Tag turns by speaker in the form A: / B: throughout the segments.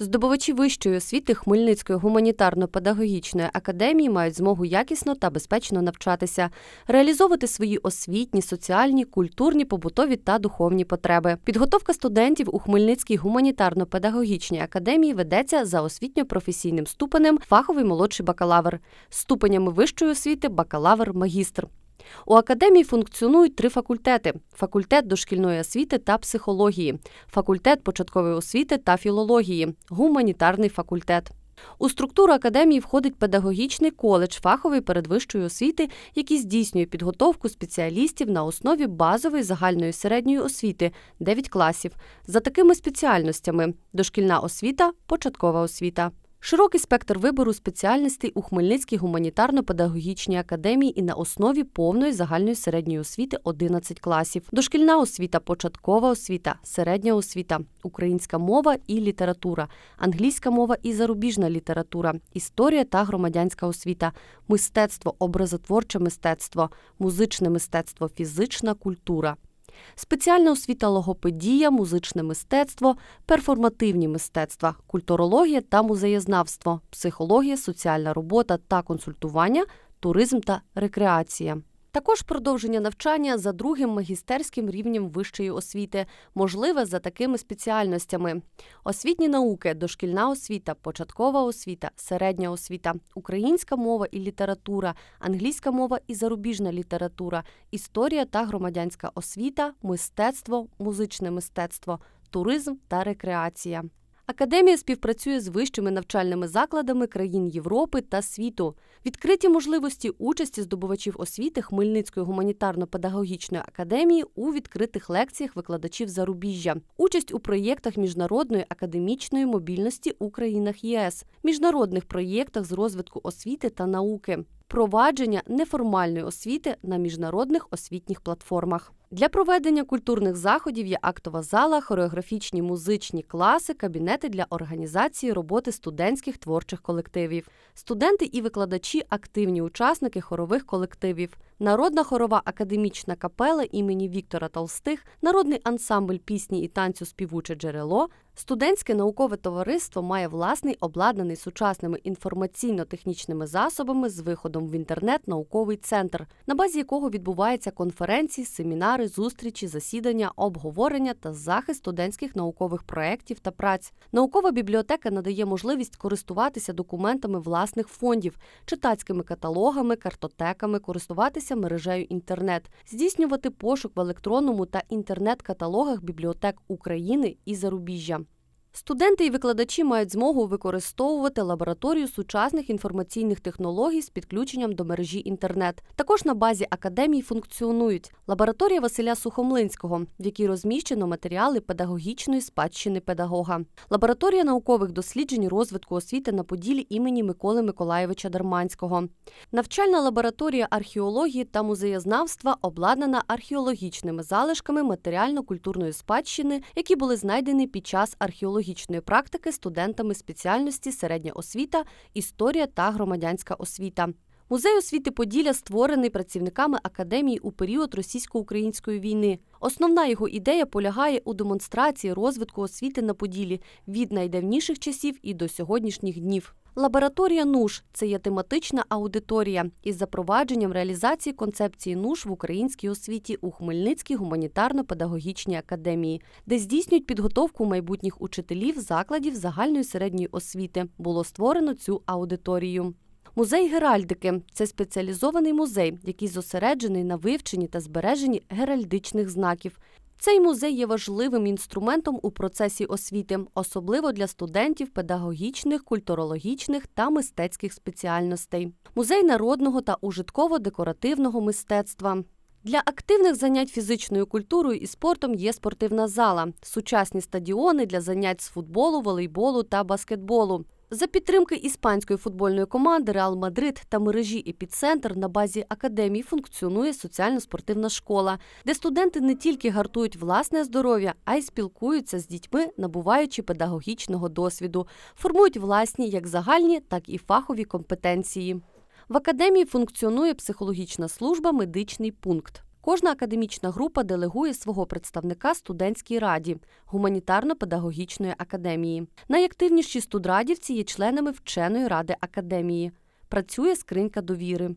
A: Здобувачі вищої освіти Хмельницької гуманітарно-педагогічної академії мають змогу якісно та безпечно навчатися, реалізовувати свої освітні, соціальні, культурні, побутові та духовні потреби. Підготовка студентів у Хмельницькій гуманітарно-педагогічній академії ведеться за освітньо-професійним ступенем фаховий молодший бакалавр, ступенями вищої освіти бакалавр, магістр. У академії функціонують три факультети: факультет дошкільної освіти та психології, факультет початкової освіти та філології, гуманітарний факультет. У структуру академії входить педагогічний коледж фахової передвищої освіти, який здійснює підготовку спеціалістів на основі базової загальної середньої освіти 9 класів за такими спеціальностями: дошкільна освіта, початкова освіта. Широкий спектр вибору спеціальностей у Хмельницькій гуманітарно-педагогічній академії і на основі повної загальної середньої освіти 11 класів. Дошкільна освіта, початкова освіта, середня освіта, українська мова і література, англійська мова і зарубіжна література, історія та громадянська освіта, мистецтво, образотворче мистецтво, музичне мистецтво, фізична культура. Спеціальна освіта логопедія, музичне мистецтво, перформативні мистецтва, культурологія та музеєзнавство, психологія, соціальна робота та консультування, туризм та рекреація. Також продовження навчання за другим магістерським рівнем вищої освіти, можливе за такими спеціальностями: освітні науки, дошкільна освіта, початкова освіта, середня освіта, українська мова і література, англійська мова і зарубіжна література, історія та громадянська освіта, мистецтво, музичне мистецтво, туризм та рекреація. Академія співпрацює з вищими навчальними закладами країн Європи та світу. Відкриті можливості участі здобувачів освіти Хмельницької гуманітарно-педагогічної академії у відкритих лекціях викладачів зарубіжжя, участь у проєктах міжнародної академічної мобільності у країнах ЄС, міжнародних проєктах з розвитку освіти та науки, провадження неформальної освіти на міжнародних освітніх платформах. Для проведення культурних заходів є актова зала, хореографічні музичні класи, кабінети для організації роботи студентських творчих колективів. Студенти і викладачі активні учасники хорових колективів. Народна хорова академічна капела імені Віктора Толстих, народний ансамбль пісні і танцю Співуче джерело. Студентське наукове товариство має власний обладнаний сучасними інформаційно-технічними засобами з виходом в інтернет науковий центр, на базі якого відбуваються конференції, семінари, зустрічі, засідання, обговорення та захист студентських наукових проєктів та праць. Наукова бібліотека надає можливість користуватися документами власних фондів, читацькими каталогами, картотеками, користуватися мережею інтернет, здійснювати пошук в електронному та інтернет-каталогах бібліотек України і зарубіжжя. Студенти і викладачі мають змогу використовувати лабораторію сучасних інформаційних технологій з підключенням до мережі інтернет. Також на базі академії функціонують лабораторія Василя Сухомлинського, в якій розміщено матеріали педагогічної спадщини педагога, лабораторія наукових досліджень розвитку освіти на Поділі імені Миколи Миколаєвича Дарманського, навчальна лабораторія археології та музеєзнавства обладнана археологічними залишками матеріально-культурної спадщини, які були знайдені під час археологічної практики студентами спеціальності середня освіта, історія та громадянська освіта. Музей освіти Поділля створений працівниками академії у період російсько-української війни. Основна його ідея полягає у демонстрації розвитку освіти на Поділі від найдавніших часів і до сьогоднішніх днів. Лабораторія НУШ це є тематична аудиторія із запровадженням реалізації концепції НУШ в українській освіті у Хмельницькій гуманітарно-педагогічній академії, де здійснюють підготовку майбутніх учителів закладів загальної середньої освіти. Було створено цю аудиторію. Музей геральдики це спеціалізований музей, який зосереджений на вивченні та збереженні геральдичних знаків. Цей музей є важливим інструментом у процесі освіти, особливо для студентів педагогічних, культурологічних та мистецьких спеціальностей. Музей народного та ужитково-декоративного мистецтва. Для активних занять фізичною культурою і спортом є спортивна зала, сучасні стадіони для занять з футболу, волейболу та баскетболу. За підтримки іспанської футбольної команди Реал Мадрид та мережі Епіцентр на базі академії функціонує соціально-спортивна школа, де студенти не тільки гартують власне здоров'я, а й спілкуються з дітьми, набуваючи педагогічного досвіду, формують власні як загальні, так і фахові компетенції. В академії функціонує психологічна служба Медичний пункт. Кожна академічна група делегує свого представника студентській раді гуманітарно-педагогічної академії. Найактивніші студрадівці є членами вченої ради академії. Працює скринька довіри.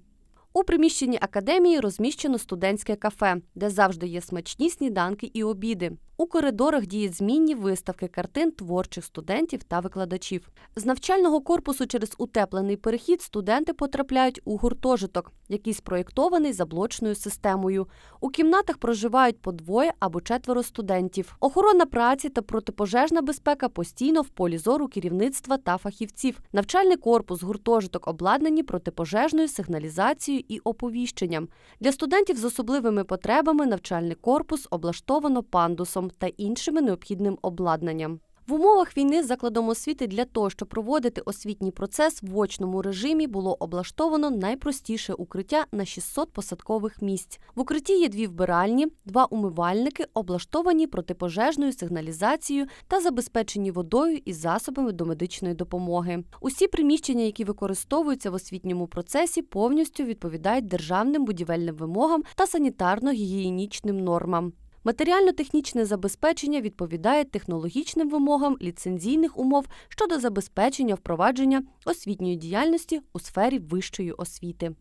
A: У приміщенні академії розміщено студентське кафе, де завжди є смачні сніданки і обіди. У коридорах діють змінні виставки картин творчих студентів та викладачів. З навчального корпусу через утеплений перехід студенти потрапляють у гуртожиток, який спроєктований за блочною системою. У кімнатах проживають по двоє або четверо студентів. Охорона праці та протипожежна безпека постійно в полі зору керівництва та фахівців. Навчальний корпус, гуртожиток обладнані протипожежною сигналізацією і оповіщенням. Для студентів з особливими потребами навчальний корпус облаштовано пандусом та іншими необхідним обладнанням. В умовах війни закладом освіти для того, щоб проводити освітній процес в очному режимі, було облаштовано найпростіше укриття на 600 посадкових місць. В укритті є дві вбиральні, два умивальники, облаштовані протипожежною сигналізацією та забезпечені водою і засобами до медичної допомоги. Усі приміщення, які використовуються в освітньому процесі, повністю відповідають державним будівельним вимогам та санітарно-гігієнічним нормам. Матеріально-технічне забезпечення відповідає технологічним вимогам ліцензійних умов щодо забезпечення впровадження освітньої діяльності у сфері вищої освіти.